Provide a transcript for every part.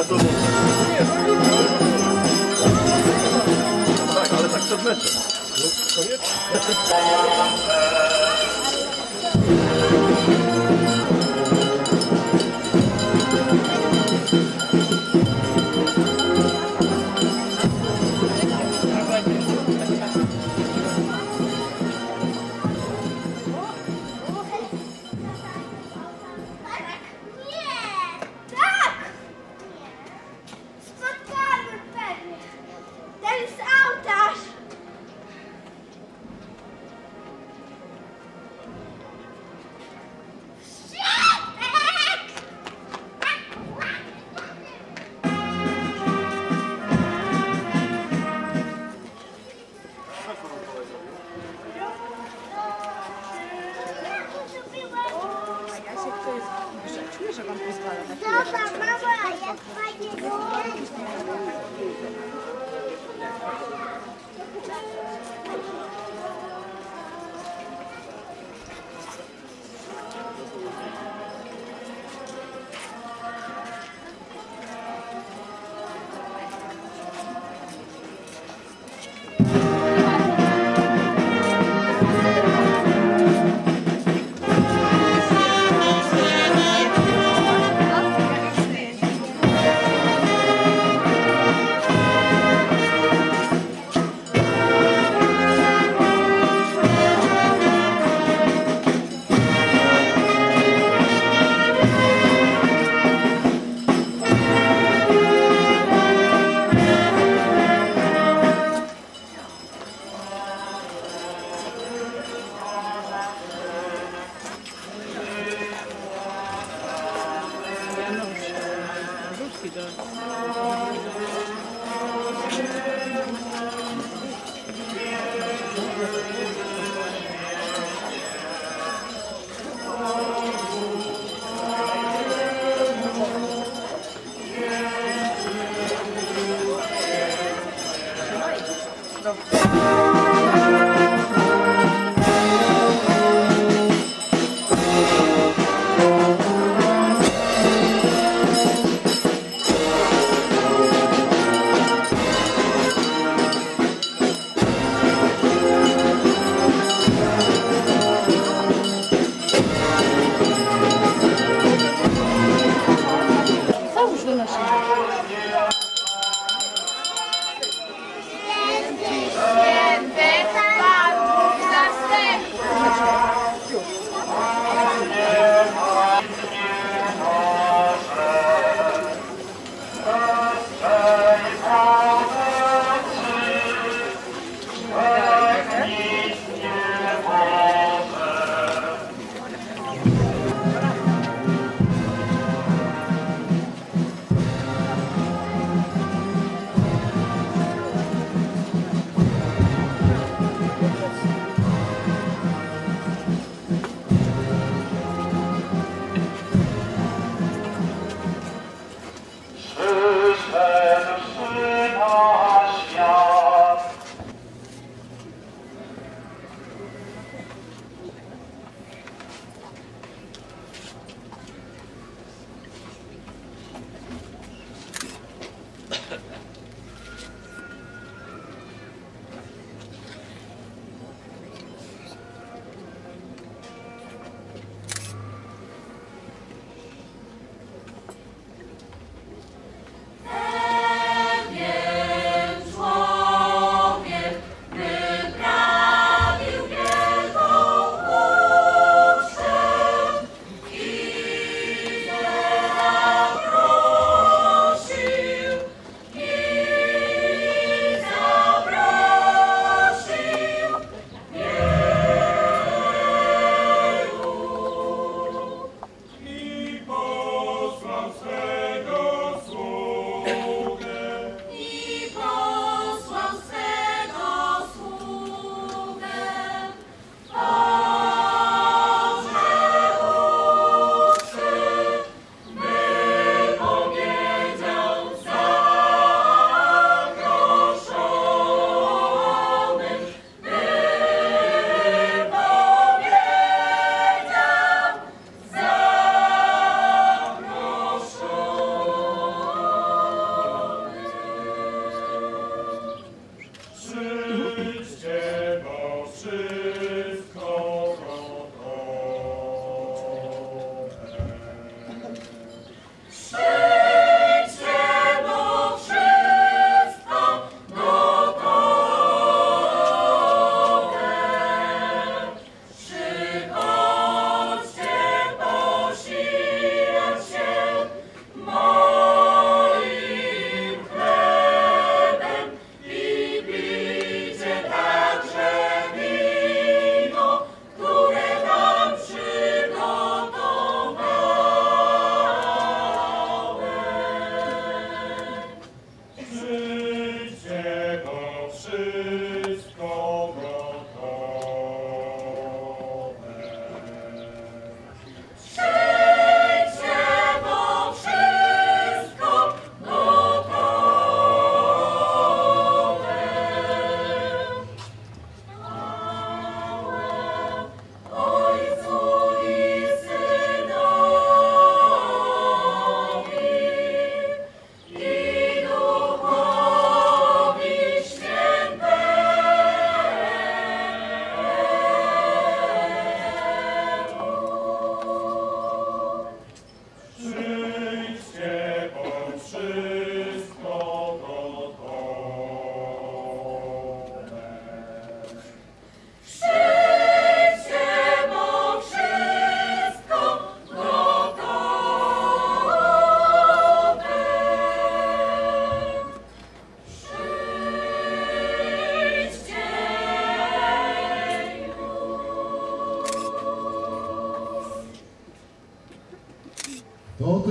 na to. Tak, ale tak przed meczem. No, koniecznie.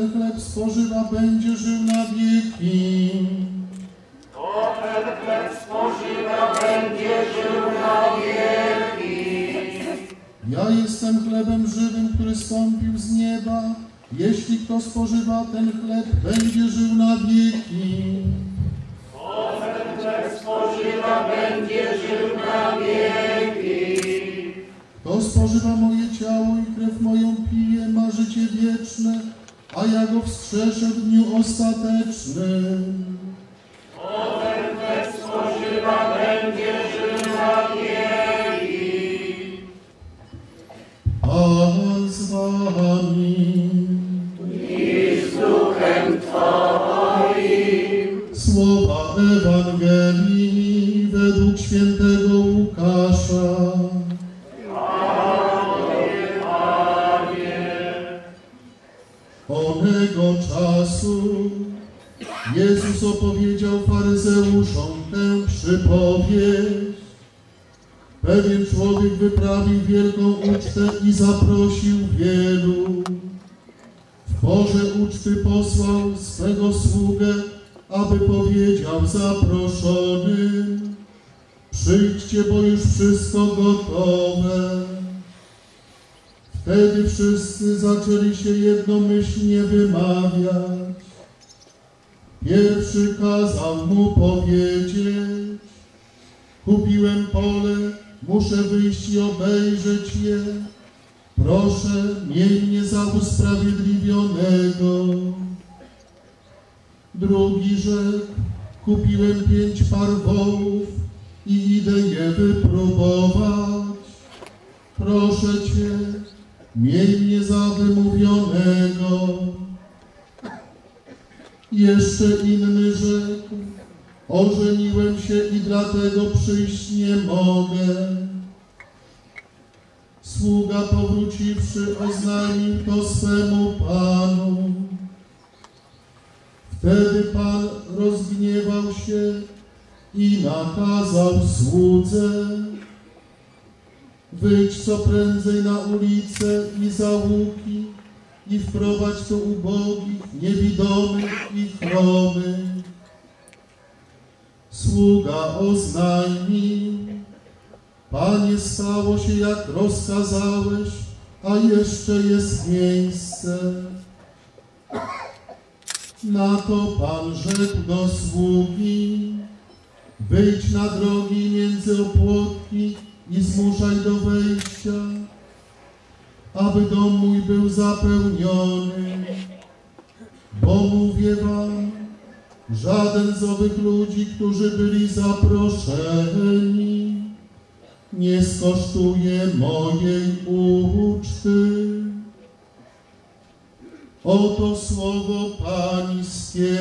Kto ten chleb spożywa, będzie żył na wieki. Ja jestem chlebem żywym, który stąpił z nieba. Jeśli kto spożywa ten chleb, będzie żył na wieki. Kto spożywa moje ciało i krew moją pije, ma życie wieczne, a ja go wstrzeszę w dniu ostatecznym. Wielką ucztę i zaprosił wielu. W porze uczty posłał swego sługę, aby powiedział zaproszonym, przyjdźcie, bo już wszystko gotowe. Wtedy wszyscy zaczęli się jednomyślnie wymawiać. Pierwszy kazał mu powiedzieć, kupiłem pole, muszę wyjść i obejrzeć je. Proszę, miej mnie za usprawiedliwionego. Drugi rzekł, kupiłem pięć par wołów i idę je wypróbować. Proszę Cię, miej mnie za wymówionego. Jeszcze inny rzekł, ożeniłem się i dlatego przyjść nie mogę. Sługa powróciwszy oznajmił to swemu Panu. Wtedy Pan rozgniewał się i nakazał słudze Wyjdź co prędzej na ulice i załuki i wprowadź tu ubogich, niewidomych i chromych. Sługa oznajmił, Panie, stało się jak rozkazałeś, a jeszcze jest miejsce. Na to Pan rzekł do sługi, wyjdź na drogi między opłotki i zmuszaj do wejścia, aby dom mój był zapełniony. Bo mówię wam, żaden z owych ludzi, którzy byli zaproszeni, nie skosztuje mojej uczty. Oto słowo Pańskie.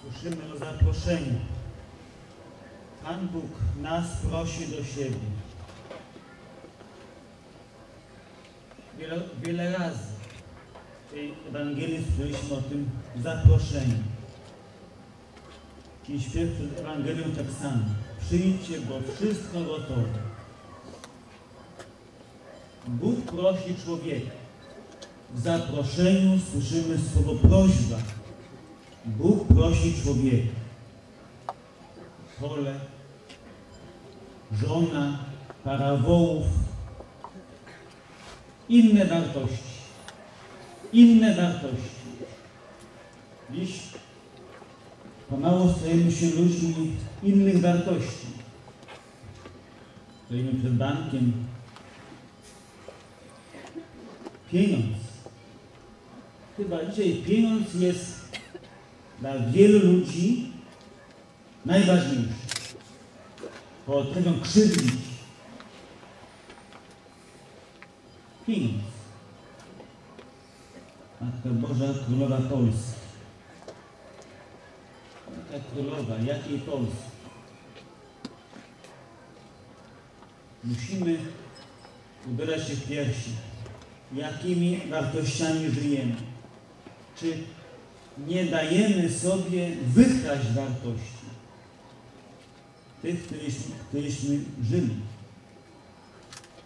Słyszymy o zaproszeniu. Pan Bóg nas prosi do siebie. Wiele, wiele razy w tej Ewangelii słyszeliśmy o tym zaproszeniu. I śpiew przed Ewangelią tak samo. Przyjdźcie, bo wszystko gotowe. Bóg prosi człowieka. W zaproszeniu słyszymy słowo prośba. Bóg prosi człowieka. Pole, żona, para wołów, inne wartości. Inne wartości. Dziś pomału stajemy się ludźmi innych wartości. Stoimy przed bankiem. Pieniądz. Chyba dzisiaj pieniądz jest dla wielu ludzi najważniejszy. Potrafią krzywdzić. Pieniądz. Matka Boża Królowa Polski. Jaka królowa, jakiej Polski? Musimy ubierać się w piersi. Jakimi wartościami żyjemy? Czy nie dajemy sobie wykraść wartości tych, któryśmy, któryśmy żyli.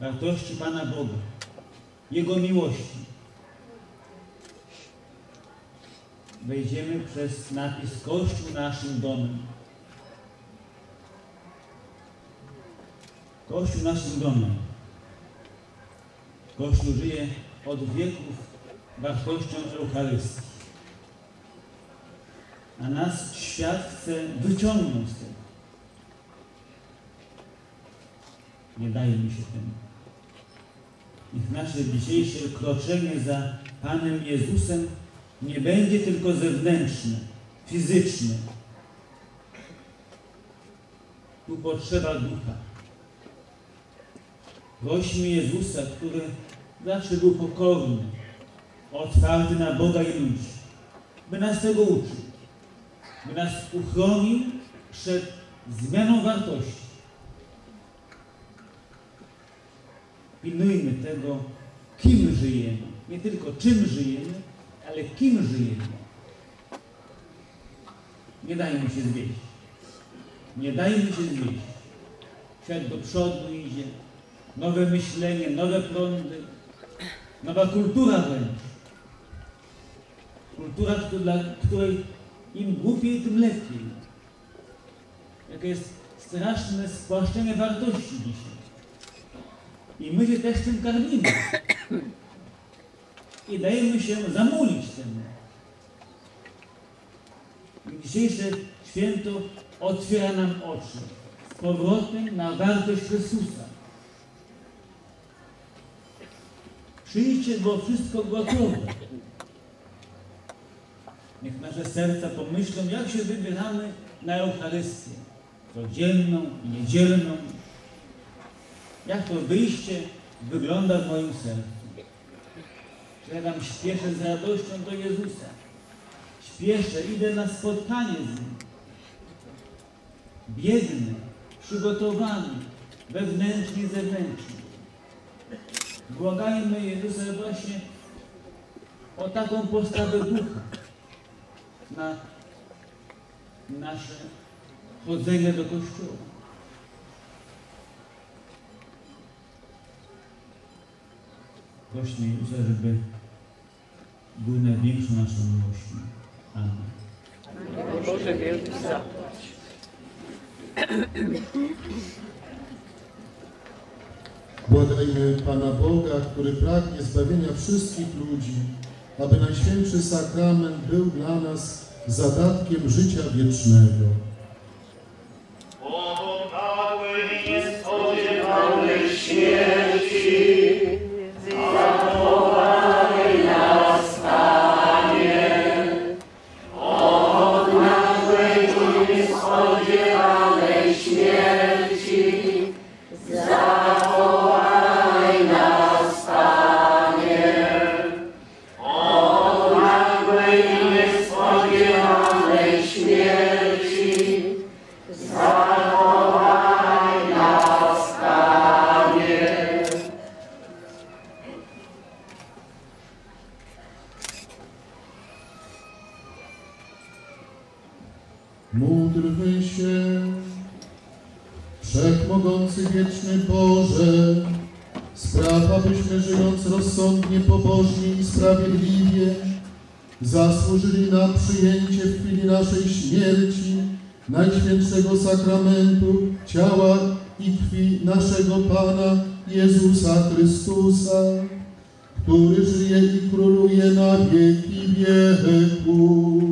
Wartości Pana Boga, Jego miłości. Wejdziemy przez napis Kościół naszym domem. Kościół naszym domem. Kościół żyje od wieków wartością Eucharystii. A nas świat chce wyciągnąć z tego. Nie daje mi się temu. Niech nasze dzisiejsze kroczenie za Panem Jezusem nie będzie tylko zewnętrzne, fizyczne. Tu potrzeba ducha. Prośmy Jezusa, który zawsze był pokorny, otwarty na Boga i ludzi, by nas tego uczył, by nas uchronił przed zmianą wartości. Pilnujmy tego, kim żyjemy. Nie tylko czym żyjemy, ale kim żyjemy. Nie dajmy się zwieść. Nie dajmy się zwieść. Świat do przodu idzie. Nowe myślenie, nowe prądy. Nowa kultura wręcz. Kultura, dla której im głupiej, tym lepiej. Jakie jest straszne spłaszczenie wartości dzisiaj. I my się też tym karmimy. I dajemy się zamulić temu. Dzisiejsze święto otwiera nam oczy z powrotem na wartość Chrystusa. Przyjdźcie, bo wszystko gotowe. Niech nasze serca pomyślą, jak się wybieramy na Eucharystię. Codzienną, niedzielną. Jak to wyjście wygląda w moim sercu. Czy ja tam śpieszę z radością do Jezusa. Śpieszę, idę na spotkanie z Nim. Biegnę, przygotowany, wewnętrznie i zewnętrznie. Błagajmy Jezusa właśnie o taką postawę ducha na nasze chodzenie do Kościoła. Prośmy Jezusa, żeby był największą naszą miłością. Amen. Boże wielki zapłać. Błagajmy Pana Boga, który pragnie zbawienia wszystkich ludzi, aby Najświętszy Sakrament był dla nas zadatkiem życia wiecznego. Módlmy się. Wszechmogący wieczny Boże, spraw, abyśmy żyjąc rozsądnie, pobożnie i sprawiedliwie, zasłużyli na przyjęcie w chwili naszej śmierci Najświętszego Sakramentu, ciała i krwi naszego Pana Jezusa Chrystusa, który żyje i króluje na wieki wieków.